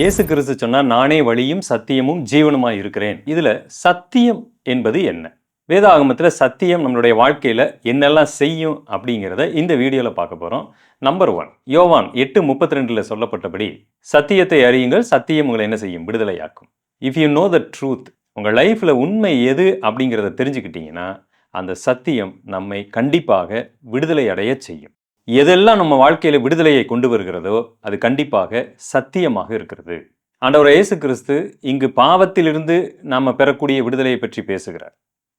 இயேசு கிறிஸ்து சொன்னால் நானே வழியும் சத்தியமும் ஜீவனுமாக இருக்கிறேன். இதில் சத்தியம் என்பது என்ன? வேதாகமத்தில் சத்தியம் நம்மளுடைய வாழ்க்கையில் என்னெல்லாம் செய்யும் அப்படிங்கிறத இந்த வீடியோவில் பார்க்க போகிறோம் நம்பர் ஒன் யோவான் எட்டு முப்பத்தி ரெண்டில் சொல்லப்பட்டபடி சத்தியத்தை அறியுங்கள் சத்தியம் உங்களை என்ன செய்யும்? விடுதலையாக்கும். If you know the truth உங்கள் லைஃப்பில் உண்மை எது அப்படிங்கிறத தெரிஞ்சுக்கிட்டீங்கன்னா அந்த சத்தியம் நம்மை கண்டிப்பாக விடுதலை அடைய செய்யும். எதெல்லாம் நம்ம வாழ்க்கையில் விடுதலையை கொண்டு வருகிறதோ அது கண்டிப்பாக சத்தியமாக இருக்கிறது. ஆண்டவர் இயேசு கிறிஸ்து இங்கு பாவத்திலிருந்து நாம் பெறக்கூடிய விடுதலையை பற்றி பேசுகிறார்.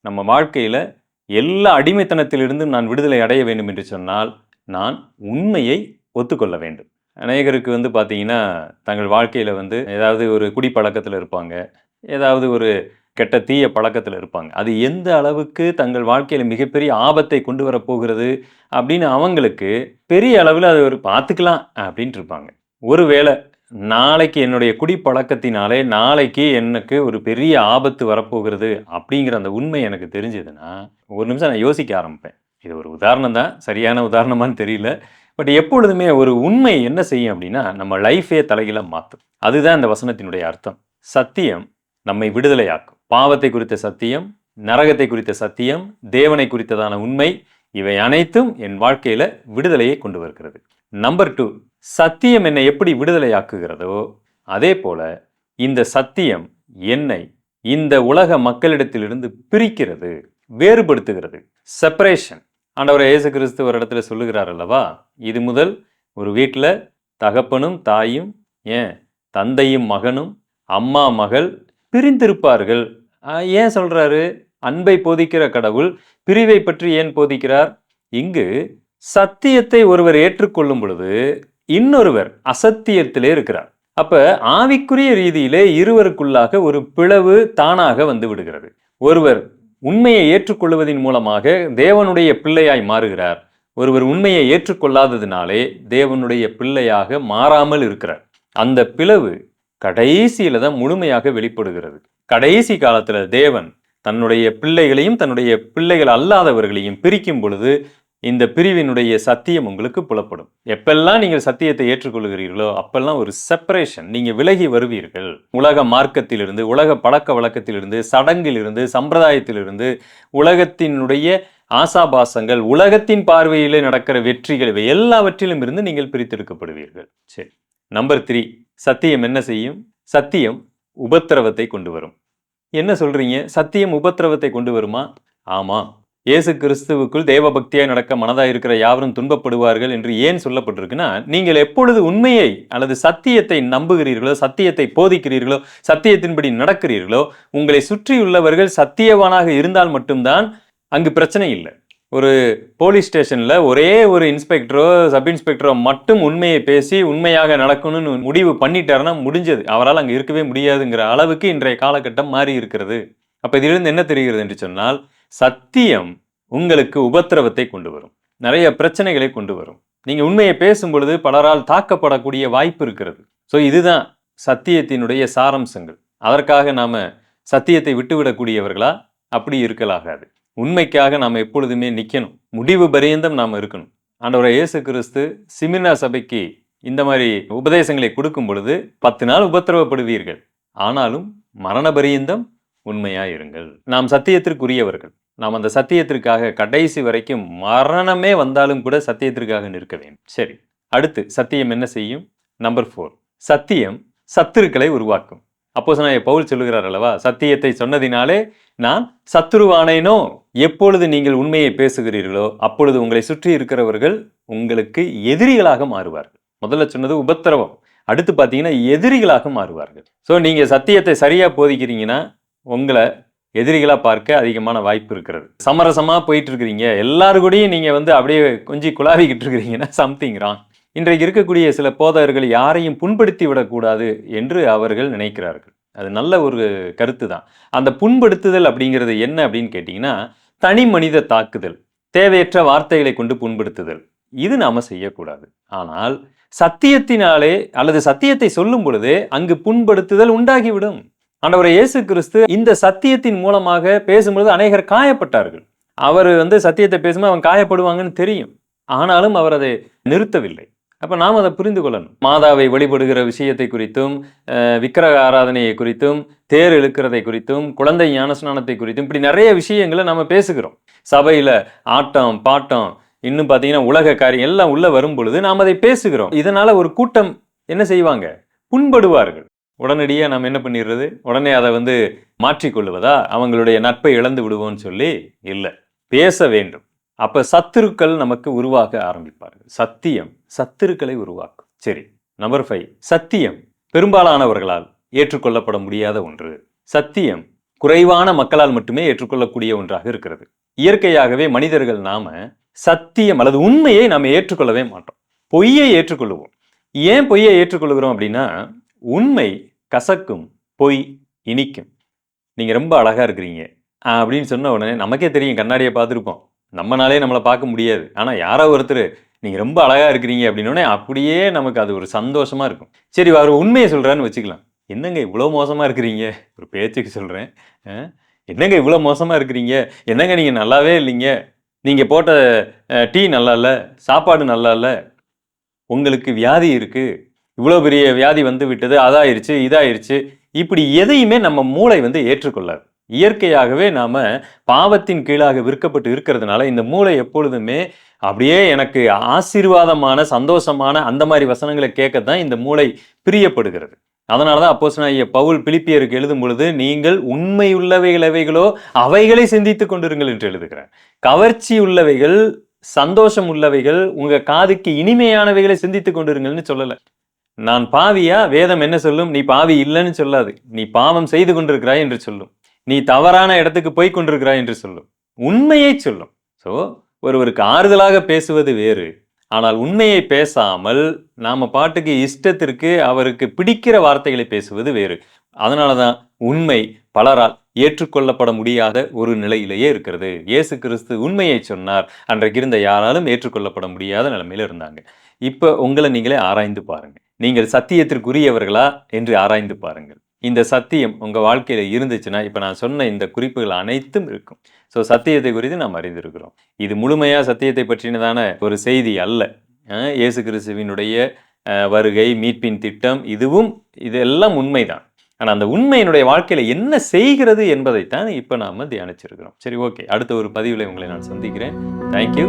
நம்ம வாழ்க்கையில் எல்லா அடிமைத்தனத்திலிருந்து நான் விடுதலை அடைய வேண்டும் என்று சொன்னால் நான் உண்மையை ஒத்துக்கொள்ள வேண்டும். அநேகருக்கு வந்து பார்த்தீங்கன்னா தங்கள் வாழ்க்கையில் வந்து ஏதாவது ஒரு குடிப்பழக்கத்தில் இருப்பாங்க. ஏதாவது ஒரு கெட்ட தீய பழக்கத்தில் இருப்பாங்க. அது எந்த அளவுக்கு தங்கள் வாழ்க்கையில் மிகப்பெரிய ஆபத்தை கொண்டு வரப்போகிறது அப்படின்னு அவங்களுக்கு பெரிய அளவில் அது ஒரு பார்த்துக்கலாம் அப்படின்ட்டு இருப்பாங்க. ஒருவேளை நாளைக்கு என்னுடைய குடிப்பழக்கத்தினாலே நாளைக்கு எனக்கு ஒரு பெரிய ஆபத்து வரப்போகிறது அப்படிங்கிற அந்த உண்மை எனக்கு தெரிஞ்சதுன்னா ஒரு நிமிஷம் நான் யோசிக்க ஆரம்பிப்பேன். இது ஒரு உதாரணம் தான். சரியான உதாரணமான்னு தெரியல. பட் எப்பொழுதுமே ஒரு உண்மை என்ன செய்யும் அப்படின்னா நம்ம லைஃபே தலைகீழ மாற்றும் அதுதான் இந்த வசனத்தினுடைய அர்த்தம். சத்தியம் நம்மை விடுதலையாக்கும். பாவத்தை குறித்த சத்தியம் நரகத்தை குறித்த சத்தியம் தேவனை குறித்ததான உண்மை இவை அனைத்தும் என் வாழ்க்கையில் விடுதலையை கொண்டு வருகிறது. நம்பர் டூ சத்தியம் என்னை எப்படி விடுதலையாக்குகிறதோ அதே போல இந்த சத்தியம் என்னை இந்த உலக மக்களிடத்திலிருந்து பிரிக்கிறது வேறுபடுத்துகிறது. செப்பரேஷன் ஆண்டவர் இயேசு கிறிஸ்து ஒரு இடத்துல சொல்லுகிறார் அல்லவா? இது முதல் ஒரு வீட்டில் தகப்பனும் தாயும் ஏன் தந்தையும் மகனும் அம்மா மகள் பிரிந்திருப்பார்கள். ஏன் சொல்றாரு? அன்பை போதிக்கிற கடவுள் பிரிவை பற்றி ஏன் போதிக்கிறார்? இங்கு சத்தியத்தை ஒருவர் ஏற்றுக்கொள்ளும் பொழுது இன்னொருவர் அசத்தியத்திலே இருக்கிறார். அப்ப ஆவிக்குரிய ரீதியிலே இருவருக்குள்ளாக ஒரு பிளவு தானாக வந்து விடுகிறது. ஒருவர் உண்மையை ஏற்றுக்கொள்வதன் மூலமாக தேவனுடைய பிள்ளையாய் மாறுகிறார். ஒருவர் உண்மையை ஏற்றுக்கொள்ளாததினாலே தேவனுடைய பிள்ளையாக மாறாமல் இருக்கிறார். அந்த பிளவு கடைசியில தான் முழுமையாக வெளிப்படுகிறது. கடைசி காலத்துல தேவன் தன்னுடைய பிள்ளைகளையும் தன்னுடைய பிள்ளைகள் அல்லாதவர்களையும் பிரிக்கும் பொழுது இந்த பிரிவினுடைய சத்தியம் உங்களுக்கு புலப்படும். எப்பெல்லாம் நீங்கள் சத்தியத்தை ஏற்றுக்கொள்கிறீர்களோ அப்பெல்லாம் ஒரு செப்பரேஷன் நீங்கள் விலகி வருவீர்கள். உலக மார்க்கத்திலிருந்து உலக பழக்க வழக்கத்திலிருந்து சடங்கிலிருந்து சம்பிரதாயத்திலிருந்து உலகத்தினுடைய ஆசாபாசங்கள் உலகத்தின் பார்வையிலே நடக்கிற வெற்றிகள் இவை எல்லாவற்றிலும் இருந்து நீங்கள் பிரித்தெடுக்கப்படுவீர்கள். சரி. நம்பர் த்ரீ சத்தியம் என்ன செய்யும்? சத்தியம் உபத்திரவத்தை கொண்டு வரும். என்ன சொல்றீங்க? சத்தியம் உபத்திரவத்தை கொண்டு வருமா? ஆமாம் இயேசு கிறிஸ்துவுக்குள் தேவபக்தியாக நடக்க மனதாக இருக்கிற யாவரும் துன்பப்படுவார்கள் என்று ஏன் சொல்லப்பட்டிருக்குன்னா நீங்கள் எப்பொழுது உண்மையை அல்லது சத்தியத்தை நம்புகிறீர்களோ சத்தியத்தை போதிக்கிறீர்களோ சத்தியத்தின்படி நடக்கிறீர்களோ உங்களை சுற்றியுள்ளவர்கள் சத்தியவானாக இருந்தால் மட்டும்தான் அங்கு பிரச்சனை இல்லை. ஒரு போலீஸ் ஸ்டேஷனில் ஒரே ஒரு இன்ஸ்பெக்டரோ சப் இன்ஸ்பெக்டரோ மட்டும் உண்மையை பேசி உண்மையாக நடக்கணும்னு முடிவு பண்ணிட்டாருன்னா முடிஞ்சது. அவரால் அங்கே இருக்கவே முடியாதுங்கிற அளவுக்கு இன்றைய காலகட்டம் மாறி இருக்கிறது அப்போ இதிலிருந்து என்ன தெரிகிறது என்று சொன்னால் சத்தியம் உங்களுக்கு உபத்திரவத்தை கொண்டு வரும். நிறைய பிரச்சனைகளை கொண்டு வரும். நீங்கள் உண்மையை பேசும் பொழுது பலரால் தாக்கப்படக்கூடிய வாய்ப்பு இருக்கிறது. ஸோ இதுதான் சத்தியத்தினுடைய சாரம்சங்கள். அதற்காக நாம் சத்தியத்தை விட்டுவிடக்கூடியவர்களா? அப்படி இருக்கலாகாது உண்மைக்காக நாம் எப்பொழுதுமே நிற்கணும் முடிவு பரியந்தம் நாம் இருக்கணும். ஆண்டவரை இயேசு கிறிஸ்து சிமினா சபைக்கு இந்த மாதிரி உபதேசங்களை கொடுக்கும் பொழுது பத்து நாள் உபத்திரவப்படுவீர்கள். ஆனாலும் மரண பரியந்தம் உண்மையாயிருங்கள். நாம் சத்தியத்திற்குரியவர்கள். நாம் அந்த சத்தியத்திற்காக கடைசி வரைக்கும் மரணமே வந்தாலும் கூட சத்தியத்திற்காக நிற்க வேண்டும். சரி அடுத்து சத்தியம் என்ன செய்யும்? நம்பர் ஃபோர் சத்தியம் சத்துருக்களை உருவாக்கும். அப்போ பவுல் சொல்லுகிறார் அல்லவா? சத்தியத்தை சொன்னதினாலே நான் சத்துருவானேனோ? எப்பொழுது நீங்கள் உண்மையை பேசுகிறீர்களோ அப்பொழுது உங்களை சுற்றி இருக்கிறவர்கள் உங்களுக்கு எதிரிகளாக மாறுவார்கள். முதல்ல சொன்னது உபத்திரவம். அடுத்து பார்த்தீங்கன்னா எதிரிகளாக மாறுவார்கள். ஸோ நீங்கள் சத்தியத்தை சரியாக போதிக்கிறீங்கன்னா உங்களை எதிரிகளாக பார்க்க அதிகமான வாய்ப்பு இருக்கிறது. சமரசமாக போயிட்டு இருக்கிறீங்க. எல்லாரு கூடயும் நீங்கள் வந்து அப்படியே கொஞ்சம் குழாவிக்கிட்டு இருக்கிறீங்கன்னா சம்திங் ராங் இன்றைக்கு இருக்கக்கூடிய சில போதகர்கள் யாரையும் புண்படுத்தி விடக்கூடாது என்று அவர்கள் நினைக்கிறார்கள். அது நல்ல ஒரு கருத்து தான் அந்த புண்படுத்துதல் அப்படிங்கிறது என்ன அப்படின்னு கேட்டிங்கன்னா தனி மனித தாக்குதல் தேவையற்ற வார்த்தைகளை கொண்டு புண்படுத்துதல். இது நாம் செய்யக்கூடாது. ஆனால் சத்தியத்தினாலே அல்லது சத்தியத்தை சொல்லும் பொழுதே அங்கு புண்படுத்துதல் உண்டாகிவிடும். ஆண்டவர் இயேசு கிறிஸ்து இந்த சத்தியத்தின் மூலமாக பேசும்பொழுது அநேகர் காயப்பட்டார்கள். அவர் வந்து சத்தியத்தை பேசும்போது அவன் காயப்படுவாங்கன்னு தெரியும். ஆனாலும் அவர் அதை நிறுத்தவில்லை. அப்போ நாம் அதை புரிந்து கொள்ளணும். மாதாவை வழிபடுகிற விஷயத்தை குறித்தும் விக்கிரக ஆராதனையை குறித்தும் தேர் இழுக்கிறதை குறித்தும் குழந்தை ஞானஸ்நானத்தை குறித்தும் இப்படி நிறைய விஷயங்களை நம்ம பேசுகிறோம். சபையில் ஆட்டம் பாட்டம் இன்னும் பார்த்தீங்கன்னா உலக காரியம் எல்லாம் உள்ளே வரும் பொழுது நாம் அதை பேசுகிறோம். இதனால் ஒரு கூட்டம் என்ன செய்வாங்க? புண்படுவார்கள். உடனடியாக நாம் என்ன பண்ணிடுறது? உடனே அதை வந்து மாற்றிக்கொள்வதா? அவங்களுடைய நட்பை இழந்து விடுவோம்னு சொல்லி இல்லை. பேச வேண்டும். அப்போ சத்துருக்கள் நமக்கு உருவாக ஆரம்பிப்பார்கள். சத்தியம் சத்துருக்களை உருவாக்கும். சரி நம்பர் ஃபைவ் சத்தியம் பெரும்பாலானவர்களால் ஏற்றுக்கொள்ளப்பட முடியாத ஒன்று. சத்தியம் குறைவான மக்களால் மட்டுமே ஏற்றுக்கொள்ளக்கூடிய ஒன்றாக இருக்கிறது. இயற்கையாகவே மனிதர்கள் நாம சத்தியம் அல்லது உண்மையை நாம் ஏற்றுக்கொள்ளவே மாட்டோம். பொய்யை ஏற்றுக்கொள்ளுவோம். ஏன் பொய்யை ஏற்றுக்கொள்கிறோம் அப்படின்னா உண்மை கசக்கும் பொய் இனிக்கும். நீங்கள் ரொம்ப அழகாக இருக்கிறீங்க. அப்படின்னு சொன்ன உடனே நமக்கே தெரியும் கண்ணாடியை பார்த்துருப்போம். நம்மனாலே நம்மளை பார்க்க முடியாது. ஆனால் யாரோ ஒருத்தர் நீங்கள் ரொம்ப அழகாக இருக்கிறீங்க அப்படின்னோடனே அப்படியே நமக்கு அது ஒரு சந்தோஷமாக இருக்கும். சரி அவர் உண்மையை சொல்கிறான்னு வச்சுக்கலாம். என்னங்க இவ்வளோ மோசமாக இருக்கிறீங்க? ஒரு பேச்சுக்கு சொல்கிறேன் என்னங்க இவ்வளோ மோசமாக இருக்கிறீங்க? என்னங்க நீங்கள் நல்லாவே இல்லைங்க? நீங்கள் போட்ட டீ நல்லா இல்லை சாப்பாடு நல்லா இல்லை. உங்களுக்கு வியாதி இருக்குது இவ்வளோ பெரிய வியாதி வந்து விட்டது அதாயிருச்சு இதாயிருச்சு. இப்படி எதையுமே நம்ம மூளை வந்து ஏற்றுக்கொள்ளாது. இயற்கையாகவே நாம் பாவத்தின் கீழாக விற்கப்பட்டு இருக்கிறதுனால இந்த மூளை எப்பொழுதுமே அப்படியே எனக்கு ஆசீர்வாதமான சந்தோஷமான அந்த மாதிரி வசனங்களை கேட்க தான் இந்த மூளை பிரியப்படுகிறது. அதனால தான் அப்போஸ் பவுல் பிலிப்பியருக்கு எழுதும் பொழுது நீங்கள் உண்மையுள்ளவைகள் எவைகளோ அவைகளை சிந்தித்துக் கொண்டிருங்கள் என்று எழுதுகிறார். கவர்ச்சி உள்ளவைகள் சந்தோஷம் உள்ளவைகள் உங்க காதுக்கு இனிமையானவைகளை சிந்தித்துக் கொண்டிருங்கள்னு சொல்லலை. நான் பாவியா? வேதம் என்ன சொல்லும்? நீ பாவி இல்லைன்னு சொல்லாது. நீ பாவம் செய்து கொண்டிருக்கிறாய் என்று சொல்லும். நீ தவறான இடத்துக்கு போய் கொண்டிருக்கிறாய் என்று சொல்லும். உண்மையை சொல்லும். ஸோ ஒருவருக்கு ஆறுதலாக பேசுவது வேறு. ஆனால் உண்மையை பேசாமல் நாம் பாட்டுக்கு இஷ்டத்திற்கு அவருக்கு பிடிக்கிற வார்த்தைகளை பேசுவது வேறு. அதனால தான் உண்மை பலரால் ஏற்றுக்கொள்ளப்பட முடியாத ஒரு நிலையிலேயே இருக்கிறது. இயேசு கிறிஸ்து உண்மையை சொன்னார். அன்றைக்கு இருந்த யாராலும் ஏற்றுக்கொள்ளப்பட முடியாத நிலைமையில் இருந்தாங்க. இப்போ உங்களை நீங்களே ஆராய்ந்து பாருங்கள் நீங்கள் சத்தியத்திற்குரியவர்களா என்று ஆராய்ந்து பாருங்கள். இந்த சத்தியம் உங்கள் வாழ்க்கையில் இருந்துச்சுன்னா இப்போ நான் சொன்ன இந்த குறிப்புகள் அனைத்தும் இருக்கும். ஸோ சத்தியத்தை குறித்து நாம் அறிந்திருக்கிறோம். இது முழுமையாக சத்தியத்தை பற்றினதான ஒரு செய்தி அல்ல. இயேசு கிறிஸ்துவினுடைய வருகை மீட்பின் திட்டம் இதுவும் இதெல்லாம் உண்மைதான். ஆனால் அந்த உண்மையினுடைய வாழ்க்கையில் என்ன செய்கிறது என்பதைத்தான் இப்போ நாம் தியானிச்சிருக்கிறோம். சரி ஓகே. அடுத்த ஒரு பதிவில் உங்களை நான் சந்திக்கிறேன். தேங்க்யூ